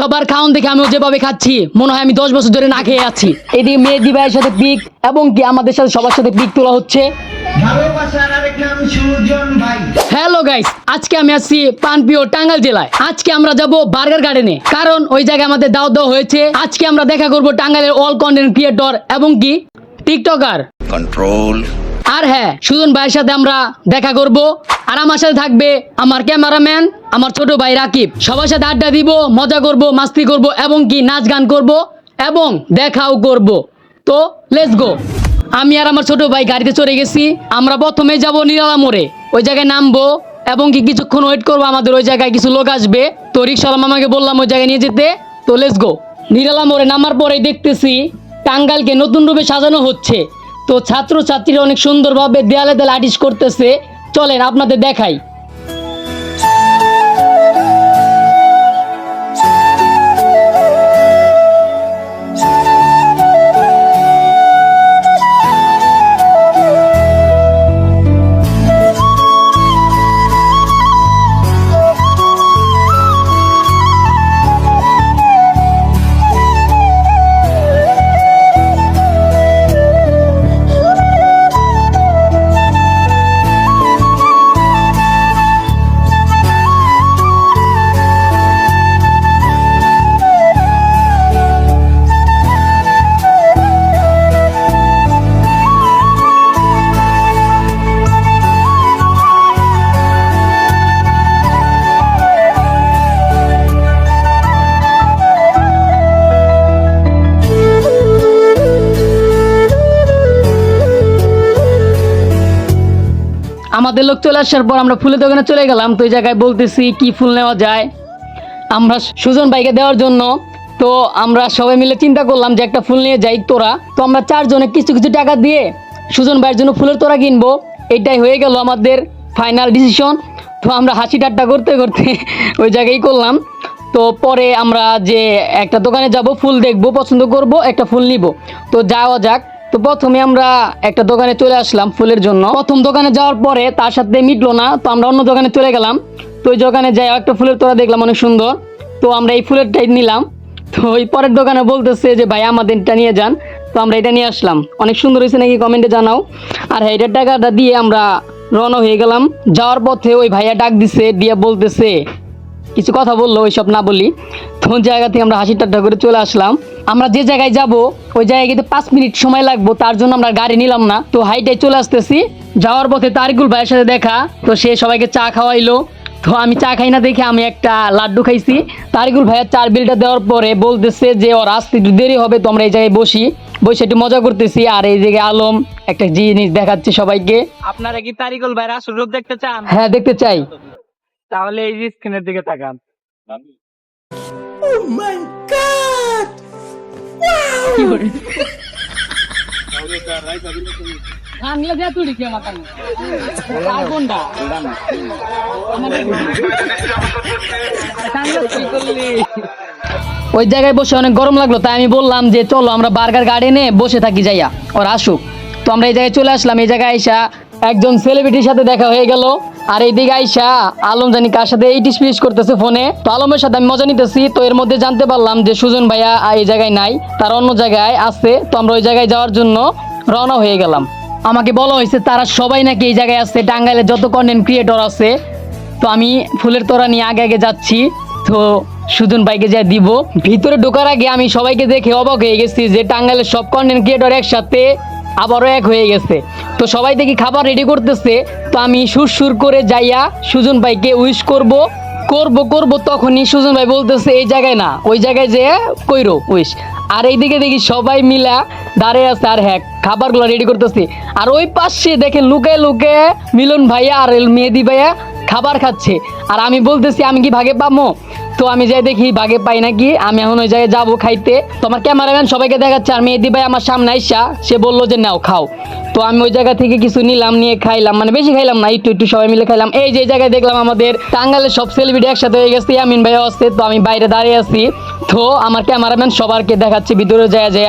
সবার খাওন দেখে আমিও যেভাবে খাচ্ছি মনে হয় আমি দশ বছর ধরে না খেয়ে আছি। এদিকে মেয়েদি ভাইয়ের সাথে পিক এবং কি আমাদের সাথে সবার সাথে পিক তোলা হচ্ছে। হ্যালো গাইস আজকে আমি আছি পানপিও টাঙ্গাল জেলায়। আজকে আমরা যাব বার্গার গার্ডেনে কারণ ওই জায়গায় আমাদের দাওয়াত দেওয়া হয়েছে। আজকে আমরা দেখা করব টাঙ্গাইলের অল কন্টেন্ট ক্রিয়েটর এবং কি? টিকটকার control আর হ্যাঁ সুজন ভাইয়ের সাথে আমরা দেখা করব। আর আমার সাথে থাকবে আমার ক্যামেরাম্যান আমার ছোট ভাই রাকিব, সবার সাথে আড্ডা দিব, মজা করব, মাস্তি করব, এবং কি নাচ গান করব, এবং দেখাও করব। তো লেটস গো আমি আর আমার ছোট ভাই গাড়িতে চড়ে গেছি, আমরা প্রথমে যাব নিরালা মোড়ে। ওই জায়গায় নামবো, এবং কি কিছুক্ষণ ওয়েট করব, আমাদের ওই জায়গায় কিছু লোক আসবে। তো রিক্সাওয়ালা মামাকে বললাম ওই জায়গায় নিয়ে যেতে। তো লেটস গো নিরালা মোড়ে নামার পরেই দেখতেছি টাঙ্গালকে নতুন রূপে সাজানো হচ্ছে। তো ছাত্র ছাত্রীরা অনেক সুন্দরভাবে দেয়ালে দেয়ালে আর্টিস্ট করতেছে। চলেন আপনাদের দেখাই। আমাদের লোক চলে আসার পর আমরা ফুলের দোকানে চলে গেলাম, তো ওই জায়গায় বলতেছি কি ফুল নেওয়া যায়? আমরা সুজন ভাইকে দেওয়ার জন্য, তো আমরা সবাই মিলে চিন্তা করলাম যে একটা ফুল নিয়ে যাই তোরা। তো আমরা চারজনে কিছু কিছু টাকা দিয়ে সুজন ভাইয়ের জন্য ফুলের তোরা কিনবো। এটাই হয়ে গেল আমাদের ফাইনাল ডিসিশন তো আমরা হাসি ঠাট্টা করতে করতে ওই জায়গায় করলাম। তো পরে আমরা যে একটা দোকানে যাব, ফুল দেখব, পছন্দ করব, একটা ফুল নিব। তো যাওয়া যাক। তো প্রথমে আমরা একটা দোকানে চলে আসলাম ফুলের জন্য। প্রথম দোকানে যাওয়ার পরে তার সাথে মিটলো না, তো আমরা অন্য দোকানে চলে গেলাম। তো ওই দোকানে যাই, একটা ফুলের তোরা দেখলাম অনেক সুন্দর। তো আমরা এই ফুলেরটাই নিলাম। তো ওই পরের দোকানে বলতেছে যে, ভাই আমাদের এটা নিয়ে যান। তো আমরা এটা নিয়ে আসলাম। অনেক সুন্দর হয়েছে নাকি কমেন্টে জানাও। আর হ্যাঁ এটার টাকাটা দিয়ে আমরা রওনা হয়ে গেলাম। যাওয়ার পথে ওই ভাইয়া ডাক দিছে, দিয়ে বলতেছে, কিছু কথা বলল, ওইসব না বলি। তখন জায়গা থেকে আমরা হাসি ঠাট্টা করে চলে আসলাম। আমরা যে জায়গায় যাব ওই জায়গায় কিন্তু পাঁচ মিনিট সময় লাগবো তার জন্য আমরা গাড়ি নিলাম না। তো হাইটাই চলে আসতেছি। যাওয়ার পথে তারিকুল ভাইয়ের সাথে দেখা তো সে সবাইকে চা খাওয়াইলো। তো আমি চা খাই না দেখে আমি একটা লাড্ডু খাইছি। তারিকুল ভাইয়ের চার বিলটা দেওয়ার পরে বলতেছে যে ওর আসতে একটু দেরি হবে তো আমরা এই জায়গায় বসি। বসে একটু মজা করতেছি আর এই জায়গায় আলম একটা জিনিস দেখাচ্ছি সবাইকে। আপনারা কি তারিকুল ভাইয়ের আসল রূপ দেখতে চান? হ্যাঁ দেখতে চাই। তাহলে এই যে স্ক্রিনের দিকে তাকান। ওই জায়গায় বসে অনেক গরম লাগল, তাই আমি বললাম যে চলো আমরা বার্গার গার্ডেনে বসে থাকি, যাইয়া। ওর আসুক। তো আমরা এই জায়গায় চলে আসলাম। এই জায়গায় আইসা একজন সেলিব্রিটির সাথে দেখা হয়ে গেল। আর এইদিকে আইসা, আলম জানি কার সাথে এইটি স্পিচ করতেছে ফোনে। তো আলমের সাথে আমি মজা নিতেছি, তো এর মধ্যে জানতে পারলাম যে সুজন ভাইয়া এই জায়গায় নাই, তার অন্য জায়গায় আছে, তো আমরা ওই জায়গায় যাওয়ার জন্য রওনা হয়ে গেলাম। আমাকে বলা হয়েছে, তারা সবাই নাকি এই জায়গায় আছে, টাঙ্গাইলে যত কন্টেন্ট ক্রিয়েটর আছে। তো আমি ফুলের তোড়া নিয়ে আগে আগে যাচ্ছি, তো সুজন ভাইকে যা দিব। ভিতরে ঢোকার আগে আমি সবাইকে দেখে অবাক হয়ে গেছি যে টাঙ্গাইলের সব কন্টেন্ট ক্রিয়েটর একসাথে আবারও এক হয়ে গেছে। তো সবাই দেখি খাবার রেডি করতেছে আমি সুরসুর সুর করে যাইয়া সুজন ভাইকে উইশ করব। করব করব তখনই সুজন ভাই বলতেছে, এই জায়গায় না, ওই জায়গায় যে কইরো উইশ আর এইদিকে দেখি সবাই মিলা দাঁড়িয়ে আছে আর হ্যাঁ খাবারগুলো রেডি করতেছি। আর ওই পাশে দেখে লুকে লুকে মিলন ভাইয়া আর মেহেদি ভাইয়া খাবার খাচ্ছে। আর আমি বলতেছি, আমি কি ভাগে পাবো তো আমি যাই দেখি ভাগে পাই নাকি। আমি এখন ওই জায়গায় যাব খাইতে। তো আমার ক্যামেরাম্যান সবাইকে দেখাচ্ছে আর মেহেদি ভাই আমার সামনে আইসা, সে বলল যে, নাও খাও। তো আমি ওই জায়গা থেকে কিছু নিলাম, নিয়ে খাইলাম। মানে বেশি খাইলাম না, একটু একটু সবাই মিলে খাইলাম। এই যে জায়গায় দেখলাম আমাদের টাঙ্গালের সব সেলিব্রিটি একসাথে হয়ে গেছে। আমিন ভাইও আসছে তো আমি বাইরে দাঁড়িয়ে আছি। তো আমার ক্যামেরাম্যান সবারকে দেখাচ্ছে, ভিতরে যায় যায়।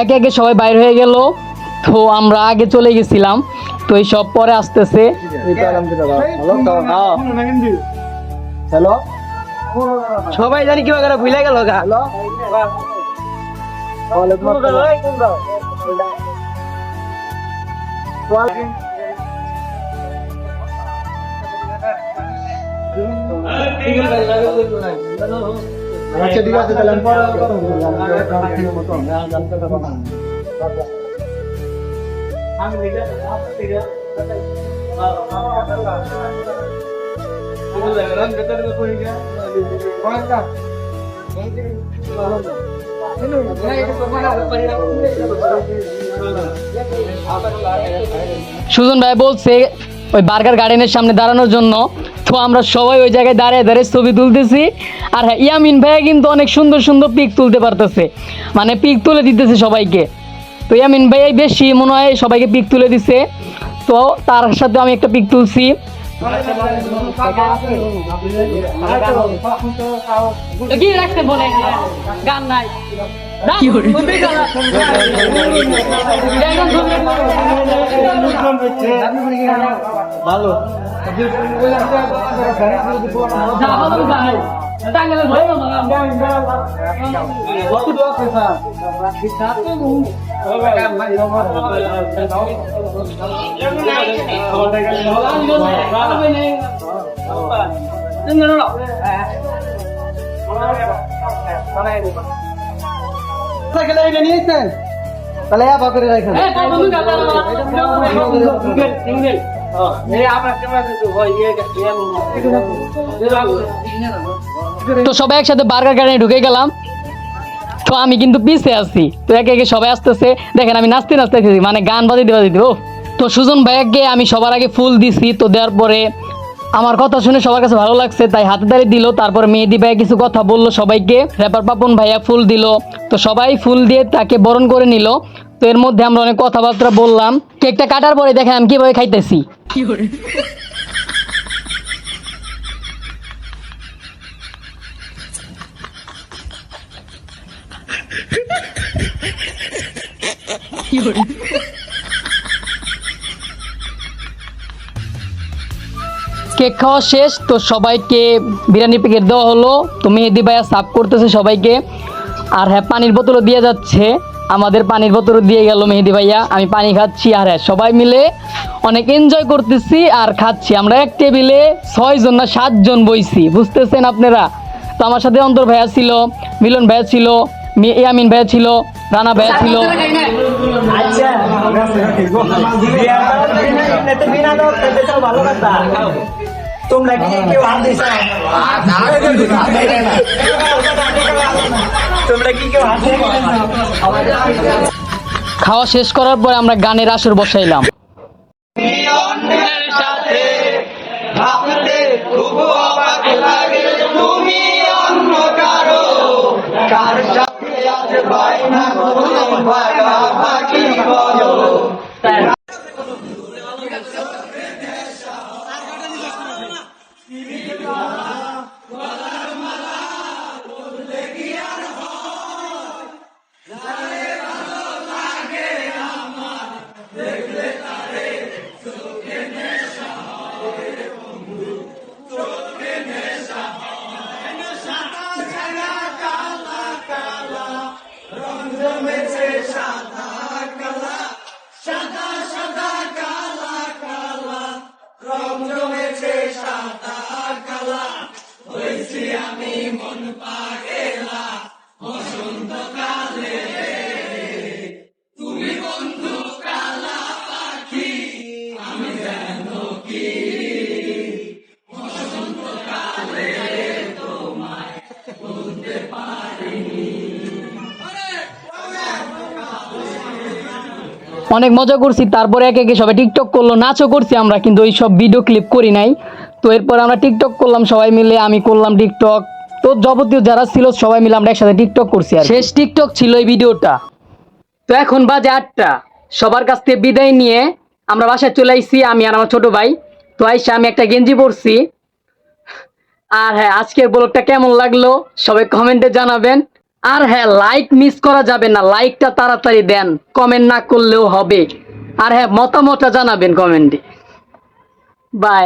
একে একে সবাই বাইর হয়ে গেল। তো আমরা আগে চলে গেছিলাম। তো এই সব পরে আসতেছে। হ্যালো? সবাই জানি কীভাবে করে ভুলে গেল গা। আচ্ছা ঠিক আছে তাহলে আমি সুজন ভাই বলছে ওই বার্গার গার্ডেনের সামনে দাঁড়ানোর জন্য তো আমরা সবাই ওই জায়গায় দাঁড়িয়ে দাঁড়িয়ে ছবি তুলতেছি। আর হ্যাঁ ইয়ামিন ভাইয়া কিন্তু অনেক সুন্দর সুন্দর পিক তুলতে পারতেছে। মানে পিক তুলে দিতেছে সবাইকে। তো ইয়ামিন ভাইয়াই বেশি মনে হয় সবাইকে পিক তুলে দিছে। তো তার সাথে আমি একটা পিক তুলছি। কি রাখতে বলে? গান নাই। ভালো। নিয়েছেন তাহলে তো সবাই একসাথে বার্গার গার্ডেনে ঢুকে গেলাম। তো আমি কিন্তু পিছে আছি। তো একে একে সবাই আসতেছে। দেখেন আমি নাচতে নাচতে আসতেছি মানে গান বাজাইতে বাজাইতে ও। তো সুজন ভাইয়াকে আমি সবার আগে ফুল দিছি, তো দেওয়ার পরে আমার কথা শুনে সবার কাছে ভালো লাগছে, তাই হাতে দাঁড়িয়ে দিল। তারপর মেহেদি ভাইয়া কিছু কথা বলল সবাইকে। র্যাপার পাপন ভাইয়া ফুল দিল। তো সবাই ফুল দিয়ে তাকে বরণ করে নিল। তো এর মধ্যে আমরা অনেক কথাবার্তা বললাম। কেকটা কাটার পরে দেখেন আমি কীভাবে খাইতেছি। কেক খাওয়া শেষ, তো সবাইকে বিরিয়ানি প্যাকেট দেওয়া হলো। তো মেহেদি ভাইয়া সাফ করতেছে সবাইকে। আর হ্যাঁ পানির বোতলও দিয়ে যাচ্ছে। আমাদের পানির বোতলও দিয়ে গেল মেহেদি ভাইয়া আমি পানি খাচ্ছি আর হ্যাঁ সবাই মিলে অনেক এনজয় করতেছি আর খাচ্ছি আমরা এক টেবিলে ছয়জন না সাতজন বইছি বুঝতেছেন আপনারা তো আমার সাথে অন্তর ভাইয়া ছিল মিলন ভাইয়া ছিল মি- ইয়ামিন ভাইয়া ছিল রানা ভাইয়া ছিল তোমরা কি কেউ হাত দিছ? তোমরা কি কেউ হাত খাওয়া শেষ করার পরে আমরা গানের আসর বসাইলাম। ভাবতে খুব অবাক লাগে তুমি অন্য কারও কার সাথে আজ অনেক মজা করছি, তারপরে একে একে সবাই টিকটক করল, নাচও করছি আমরা, কিন্তু ওই সব ভিডিও ক্লিপ করি নাই। তো এরপর আমরা টিকটক করলাম, সবাই মিলে আমি করলাম টিকটক তো যাবতীয় যারা ছিল, সবাই মিলে আমরা একসাথে টিকটক করছি আর শেষ টিকটক ছিল এই ভিডিওটা তো এখন বাজে আটটা। সবার কাছ থেকে বিদায় নিয়ে আমরা বাসায় চলে আইছি, আমি আর আমার ছোট ভাই। তো আইসা আমি একটা গেঞ্জি পরছি। আর হ্যাঁ আজকের ব্লগটা কেমন লাগল, সবাই কমেন্টে জানাবেন। আর হ্যাঁ লাইক মিস করা যাবে না। লাইকটা তাড়াতাড়ি দেন। কমেন্ট না করলেও হবে। আর হ্যাঁ মতামতটা জানাবেন কমেন্টে বাই